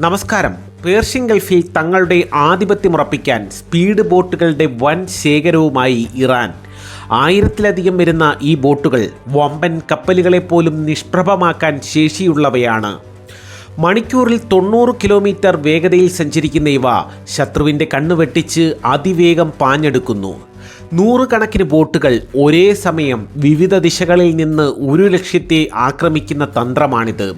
നമസ്കാരം. പേർഷ്യൻ ഗൾഫിൽ തങ്ങളുടെ ആധിപത്യമുറപ്പിക്കാൻ സ്പീഡ് ബോട്ടുകളുടെ വൻ ശേഖരവുമായി ഇറാൻ. ആയിരത്തിലധികം വരുന്ന ഈ ബോട്ടുകൾ വമ്പൻ കപ്പലുകളെ പോലും നിഷ്പ്രഭമാക്കാൻ ശേഷിയുള്ളവയാണ്. മണിക്കൂറിൽ തൊണ്ണൂറ് കിലോമീറ്റർ വേഗതയിൽ സഞ്ചരിക്കുന്ന ഇവ ശത്രുവിന്റെ കണ്ണു വെട്ടിച്ച് അതിവേഗം പാഞ്ഞെടുക്കുന്നു. നൂറുകണക്കിന് ബോട്ടുകൾ ഒരേ സമയം വിവിധ ദിശകളിൽ നിന്ന് ഒരു ലക്ഷ്യത്തെ ആക്രമിക്കുന്ന തന്ത്രമാണിത്.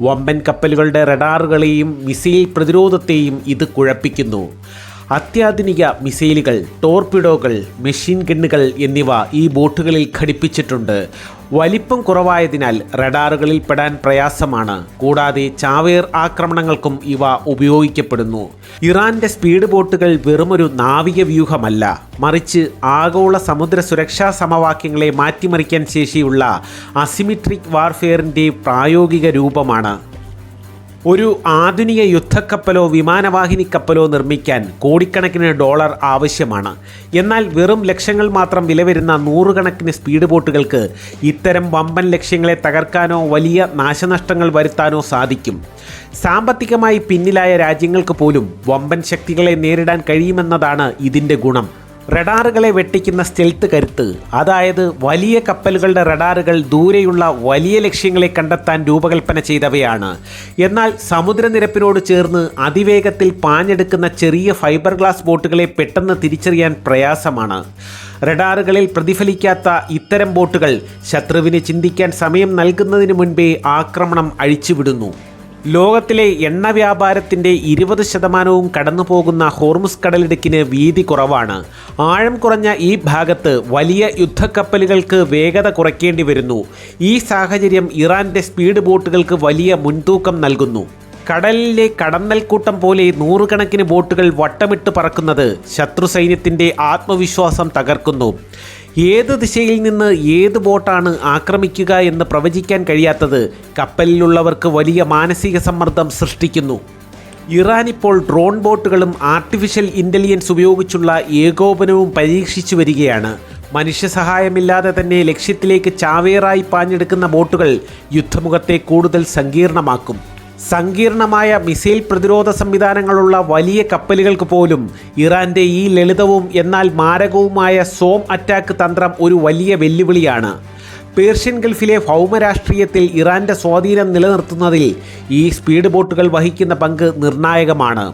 വമ്പൻ കപ്പലുകളുടെ റഡാറുകളെയും മിസൈൽ പ്രതിരോധത്തെയും ഇത് കുഴപ്പിക്കുന്നു. അത്യാധുനിക മിസൈലുകൾ ടോർപിഡോകൾ മെഷീൻ ഗണ്ണുകൾ എന്നിവ ഈ ബോട്ടുകളിൽ ഘടിപ്പിച്ചിട്ടുണ്ട്. വലിപ്പം കുറവായതിനാൽ റഡാറുകളിൽ പെടാൻ പ്രയാസമാണ്. കൂടാതെ ചാവേർ ആക്രമണങ്ങൾക്കും ഇവ ഉപയോഗിക്കപ്പെടുന്നു. ഇറാന്റെ സ്പീഡ് ബോട്ടുകൾ വെറുമൊരു നാവിക വ്യൂഹമല്ല. മറിച്ച് ആഗോള സമുദ്ര സുരക്ഷാ സമവാക്യങ്ങളെ മാറ്റിമറിക്കാൻ ശേഷിയുള്ള അസിമിട്രിക് വാർഫെയറിന്റെ പ്രായോഗിക രൂപമാണ്. ഒരു ആധുനിക യുദ്ധക്കപ്പലോ വിമാനവാഹിനി കപ്പലോ നിർമ്മിക്കാൻ കോടിക്കണക്കിന് ഡോളർ ആവശ്യമാണ്. എന്നാൽ വെറും ലക്ഷങ്ങൾ മാത്രം വില വരുന്ന നൂറുകണക്കിന് സ്പീഡ് ബോട്ടുകൾക്ക് ഇത്തരം വമ്പൻ ലക്ഷ്യങ്ങളെ തകർക്കാനോ വലിയ നാശനഷ്ടങ്ങൾ വരുത്താനോ സാധിക്കും. സാമ്പത്തികമായി പിന്നിലായ രാജ്യങ്ങൾക്ക് പോലും വമ്പൻ ശക്തികളെ നേരിടാൻ കഴിയുമെന്നതാണ് ഇതിന്റെ ഗുണം. റഡാറുകളെ വെട്ടിക്കുന്ന സ്റ്റെൽത്ത് കരുത്ത്. അതായത് വലിയ കപ്പലുകളുടെ റഡാറുകൾ ദൂരെയുള്ള വലിയ ലക്ഷ്യങ്ങളെ കണ്ടെത്താൻ രൂപകൽപ്പന ചെയ്തവയാണ്. എന്നാൽ സമുദ്രനിരപ്പിനോട് ചേർന്ന് അതിവേഗത്തിൽ പാഞ്ഞെടുക്കുന്ന ചെറിയ ഫൈബർ ഗ്ലാസ് ബോട്ടുകളെ പെട്ടെന്ന് തിരിച്ചറിയാൻ പ്രയാസമാണ്. റഡാറുകളിൽ പ്രതിഫലിക്കാത്ത ഇത്തരം ബോട്ടുകൾ ശത്രുവിന് ചിന്തിക്കാൻ സമയം നൽകുന്നതിന് മുൻപേ ആക്രമണം അഴിച്ചുവിടുന്നു. ലോകത്തിലെ എണ്ണ വ്യാപാരത്തിന്റെ ഇരുപത് ശതമാനവും കടന്നു പോകുന്ന ഹോർമുസ് കടലിടുക്കിന് വീതി കുറവാണ്. ആഴം കുറഞ്ഞ ഈ ഭാഗത്ത് വലിയ യുദ്ധക്കപ്പലുകൾക്ക് വേഗത കുറയ്ക്കേണ്ടി വരുന്നു. ഈ സാഹചര്യം ഇറാന്റെ സ്പീഡ് ബോട്ടുകൾക്ക് വലിയ മുൻതൂക്കം നൽകുന്നു. കടലിലെ കടന്നൽക്കൂട്ടം പോലെ നൂറുകണക്കിന് ബോട്ടുകൾ വട്ടമിട്ട് പറക്കുന്നത് ശത്രു സൈന്യത്തിന്റെ ആത്മവിശ്വാസം തകർക്കുന്നു. ഏത് ദിശയിൽ നിന്ന് ഏത് ബോട്ടാണ് ആക്രമിക്കുക എന്ന് പ്രവചിക്കാൻ കഴിയാത്തത് കപ്പലിലുള്ളവർക്ക് വലിയ മാനസിക സമ്മർദ്ദം സൃഷ്ടിക്കുന്നു. ഇറാൻ ഇപ്പോൾ ഡ്രോൺ ബോട്ടുകളും ആർട്ടിഫിഷ്യൽ ഇന്റലിജൻസ് ഉപയോഗിച്ചുള്ള ഏകോപനവും പരീക്ഷിച്ചു വരികയാണ്. മനുഷ്യ സഹായമില്ലാതെ തന്നെ ലക്ഷ്യത്തിലേക്ക് ചാവേറായി പാഞ്ഞെടുക്കുന്ന ബോട്ടുകൾ യുദ്ധമുഖത്തെ കൂടുതൽ സങ്കീർണമാക്കും. സങ്കീർണമായ മിസൈൽ പ്രതിരോധ സംവിധാനങ്ങളുള്ള വലിയ കപ്പലുകൾക്ക് പോലും ഇറാന്റെ ഈ ലളിതവും എന്നാൽ മാരകവുമായ സോം അറ്റാക്ക് തന്ത്രം ഒരു വലിയ വെല്ലുവിളിയാണ്. പേർഷ്യൻ ഗൾഫിലെ ഭൗമരാഷ്ട്രീയത്തിൽ ഇറാന്റെ സ്വാധീനം നിലനിർത്തുന്നതിൽ ഈ സ്പീഡ് ബോട്ടുകൾ വഹിക്കുന്ന പങ്ക് നിർണായകമാണ്.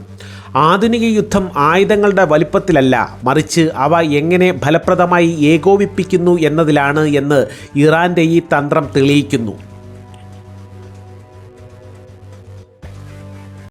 ആധുനിക യുദ്ധം ആയുധങ്ങളുടെ വലിപ്പത്തിലല്ല മറിച്ച് അവ എങ്ങനെ ഫലപ്രദമായി ഏകോപിപ്പിക്കുന്നു എന്നതിലാണ് എന്ന് ഇറാന്റെ ഈ തന്ത്രം തെളിയിക്കുന്നു.